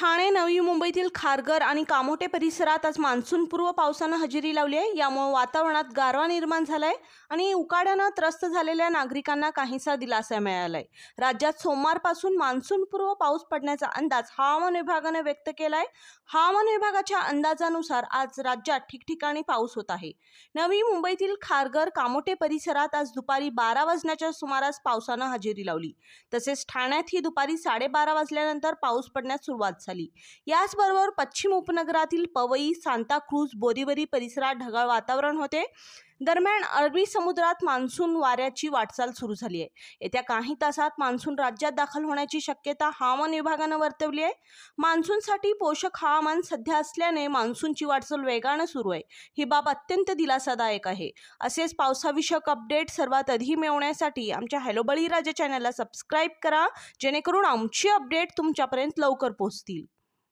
ठाणे नवी मुंबईतील खारघर आणि कामोटे परिसरात आज मान्सूनपूर्व पावसानं हजेरी लावली आहे. यामुळे वातावरणात गारवा निर्माण झालाय आणि उकाड्यानं त्रस्त झालेल्या नागरिकांना काहीसा दिलासा मिळालाय. राज्यात सोमवारपासून मान्सूनपूर्व पाऊस पडण्याचा अंदाज हवामान विभागानं व्यक्त केलाय. हवामान विभागाच्या अंदाजानुसार आज राज्यात ठिकठिकाणी पाऊस होत आहे. नवी मुंबईतील खारघर कामोटे परिसरात आज दुपारी बारा वाजण्याच्या सुमारास पावसानं हजेरी लावली. तसेच ठाण्यातही दुपारी साडेबारा वाजल्यानंतर पाऊस पडण्यास सुरुवात झाली. याचबरोबर पश्चिम उपनगरातील पवई सांताक्रूज बोरीवरी परिसरात ढगाळ वातावरण होते. दरम्यान अरबी समुद्रात मान्सून वाऱ्याची वाटचाल सुरू झाली आहे. येत्या काही तासात मान्सून राज्यात दाखल होण्याची शक्यता हवामान विभागानं वर्तवली आहे. मान्सूनसाठी पोषक हवामान सध्या असल्याने मान्सूनची वाटचाल वेगानं सुरू आहे. ही बाब अत्यंत दिलासादायक आहे. असेच पावसाविषयक अपडेट सर्वात आधी मिळवण्यासाठी आमच्या हॅलो बळीराजा चॅनलला सबस्क्राईब करा जेणेकरून आमची अपडेट तुमच्यापर्यंत लवकर पोहोचतील.